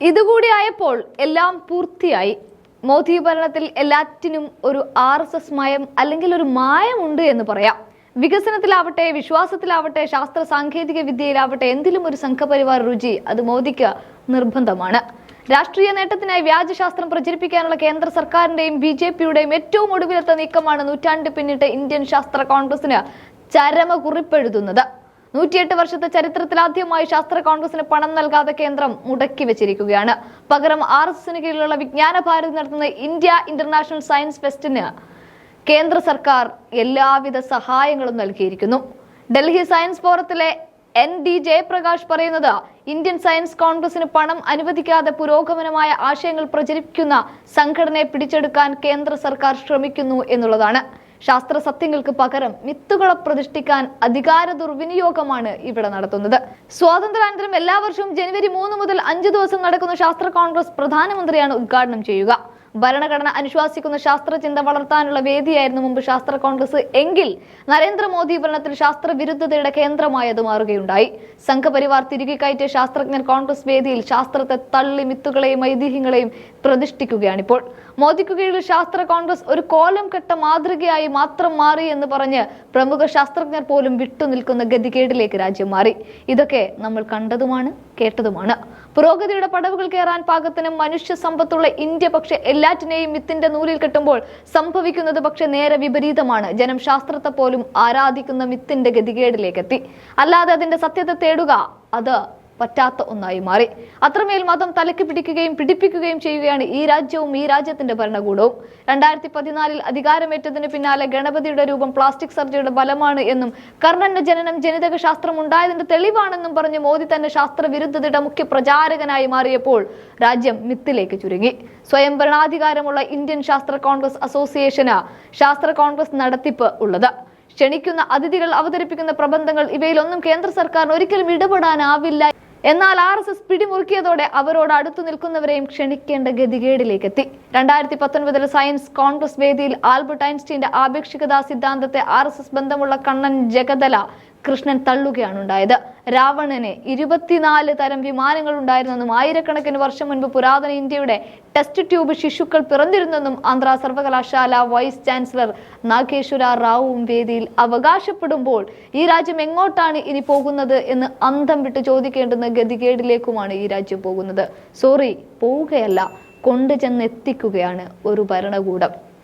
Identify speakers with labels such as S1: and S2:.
S1: ഇതുകൂടി ആയപ്പോൾ എല്ലാം പൂർത്തിയായി. മോദി ഭരണത്തിൽ എല്ലാറ്റിനും ഒരു ആർ എസ് എസ് മയം അല്ലെങ്കിൽ ഒരു മായമുണ്ട് എന്ന് പറയാം. വികസനത്തിലാവട്ടെ വിശ്വാസത്തിലാവട്ടെ ശാസ്ത്ര സാങ്കേതിക വിദ്യയിലാവട്ടെ എന്തിലും ഒരു സംഘപരിവാർ രുചി അത് മോദിക്ക് നിർബന്ധമാണ്. രാഷ്ട്രീയ നേട്ടത്തിനായി വ്യാജശാസ്ത്രം പ്രചരിപ്പിക്കാനുള്ള കേന്ദ്ര സർക്കാരിന്റെയും ബി ജെ പിയുടെയും ഏറ്റവും ഒടുവിലത്തെ നീക്കമാണ് നൂറ്റാണ്ട് പിന്നിട്ട് ഇന്ത്യൻ ശാസ്ത്ര കോൺഗ്രസിന് ചരമ കുറിപ്പെഴുതുന്നത് നൂറ്റിയെട്ട് വർഷത്തെ ചരിത്രത്തിൽ ആദ്യമായി ശാസ്ത്ര കോൺഗ്രസിന് പണം നൽകാതെ കേന്ദ്രം മുടക്കി വെച്ചിരിക്കുകയാണ്. പകരം ആർ എസ് എസിന് കീഴിലുള്ള വിജ്ഞാന ഭാരതി നടത്തുന്ന ഇന്ത്യ ഇന്റർനാഷണൽ സയൻസ് ഫെസ്റ്റിന് കേന്ദ്ര സർക്കാർ എല്ലാവിധ സഹായങ്ങളും നൽകിയിരിക്കുന്നു. ഡൽഹി സയൻസ് ഫോറത്തിലെ എൻ ഡി ജയപ്രകാശ് പറയുന്നത് ഇന്ത്യൻ സയൻസ് കോൺഗ്രസിന് പണം അനുവദിക്കാതെ പുരോഗമനമായ ആശയങ്ങൾ പ്രചരിപ്പിക്കുന്ന സംഘടനയെ പിടിച്ചെടുക്കാൻ കേന്ദ്ര സർക്കാർ ശ്രമിക്കുന്നു എന്നുള്ളതാണ്. ശാസ്ത്ര സത്യങ്ങൾക്ക് പകരം മിത്തുകളെ പ്രതിഷ്ഠിക്കാൻ അധികാര ദുർവിനിയോഗമാണ് ഇവിടെ നടത്തുന്നത്. സ്വാതന്ത്ര്യാനന്തരം എല്ലാ വർഷവും ജനുവരി മൂന്ന് മുതൽ അഞ്ചു ദിവസം നടക്കുന്ന ശാസ്ത്ര കോൺഗ്രസ് പ്രധാനമന്ത്രിയാണ് ഉദ്ഘാടനം ചെയ്യുക. ഭരണഘടന അനുശാസിക്കുന്ന ശാസ്ത്രചിന്ത വളർത്താനുള്ള വേദിയായിരുന്നു മുമ്പ് ശാസ്ത്ര കോൺഗ്രസ്. എങ്കിൽ നരേന്ദ്രമോദി ഭരണത്തിൽ ശാസ്ത്ര വിരുദ്ധതയുടെ കേന്ദ്രമായി മാറുകയുണ്ടായി. സംഘപരിവാർ തിരികെ കയറ്റിയ ശാസ്ത്രജ്ഞർ കോൺഗ്രസ് വേദിയിൽ ശാസ്ത്രത്തെ തള്ളി മിത്തുകളെയും ഐതിഹ്യങ്ങളെയും പ്രതിഷ്ഠിക്കുകയാണിപ്പോൾ. മോദിക്ക് കീഴിൽ ശാസ്ത്ര കോൺഗ്രസ് ഒരു കോലം കെട്ട മാതൃകയായി മാത്രം മാറി എന്ന് പറഞ്ഞ് പ്രമുഖ ശാസ്ത്രജ്ഞർ പോലും വിട്ടുനിൽക്കുന്ന ഗതികേടിലേക്ക് രാജ്യം മാറി. ഇതൊക്കെ നമ്മൾ കണ്ടതുമാണ് കേട്ടതുമാണ്. പുരോഗതിയുടെ പടവുകൾ കയറാൻ പാകത്തിന് മനുഷ്യ സമ്പത്തുള്ള ഇന്ത്യ പക്ഷെ എല്ലാറ്റിനെയും മിത്തിന്റെ നൂലിൽ കെട്ടുമ്പോൾ സംഭവിക്കുന്നത് പക്ഷെ നേരെ വിപരീതമാണ്. ജനം ശാസ്ത്രത്തെ പോലും ആരാധിക്കുന്ന മിത്തിന്റെ ഗതികേടിലേക്കെത്തി. അല്ലാതെ അതിന്റെ സത്യത്തെ തേടുക അത് പറ്റാത്ത ഒന്നായി മാറി. അത്രമേൽ മതം തലക്ക് പിടിക്കുകയും പിടിപ്പിക്കുകയും ചെയ്യുകയാണ് ഈ രാജ്യവും ഈ രാജ്യത്തിന്റെ ഭരണകൂടവും. രണ്ടായിരത്തി പതിനാലിൽ അധികാരമേറ്റതിന് പിന്നാലെ ഗണപതിയുടെ രൂപം പ്ലാസ്റ്റിക് സർജറിയുടെ ഫലമാണ് എന്നും കർണന്റെ ജനനം ജനിതക ശാസ്ത്രം ഉണ്ടായതിന്റെ തെളിവാണെന്നും പറഞ്ഞ് മോദി തന്നെ ശാസ്ത്ര വിരുദ്ധതയുടെ മുഖ്യ പ്രചാരകനായി മാറിയപ്പോൾ രാജ്യം മിത്തിലേക്ക് ചുരുങ്ങി. സ്വയം ഭരണാധികാരമുള്ള ഇന്ത്യൻ ശാസ്ത്ര കോൺഗ്രസ് അസോസിയേഷന് ശാസ്ത്ര കോൺഗ്രസ് നടത്തിപ്പ് ഉള്ളത്. ക്ഷണിക്കുന്ന അതിഥികൾ അവതരിപ്പിക്കുന്ന പ്രബന്ധങ്ങൾ ഇവയിലൊന്നും കേന്ദ്ര സർക്കാരിന് ഒരിക്കലും ഇടപെടാനാവില്ല എന്നാൽ ആർ എസ് എസ് പിടിമുറുക്കിയതോടെ അവരോട് അടുത്തു നിൽക്കുന്നവരെയും ക്ഷണിക്കേണ്ട ഗതികേടിലേക്ക് എത്തി രണ്ടായിരത്തി പത്തൊൻപതിൽ സയൻസ് കോൺഗ്രസ് വേദിയിൽ ആൽബർട്ട് ഐൻസ്റ്റീന്റെ ആപേക്ഷികതാ സിദ്ധാന്തത്തെ ആർ എസ് എസ് ബന്ധമുള്ള കണ്ണൻ ജഗദല കൃഷ്ണൻ തള്ളുകയാണ് ഉണ്ടായത് രാവണന് ഇരുപത്തിനാല് തരം വിമാനങ്ങൾ ഉണ്ടായിരുന്നെന്നും ആയിരക്കണക്കിന് വർഷം മുൻപ് പുരാതന ഇന്ത്യയുടെ ടെസ്റ്റ് ട്യൂബ് ശിശുക്കൾ പിറന്നിരുന്നെന്നും ആന്ധ്ര സർവകലാശാല വൈസ് ചാൻസലർ നാഗേശ്വര റാവുവും വേദിയിൽ അവകാശപ്പെടുമ്പോൾ ഈ രാജ്യം എങ്ങോട്ടാണ് ഇനി പോകുന്നത് എന്ന് അന്തം വിട്ട് ചോദിക്കേണ്ടുന്ന ഗതികേടിലേക്കുമാണ് ഈ രാജ്യം പോകുന്നത്. സോറി പോവുകയല്ല കൊണ്ടുചെന്നെത്തിക്കുകയാണ് ഒരു ഭരണകൂടം.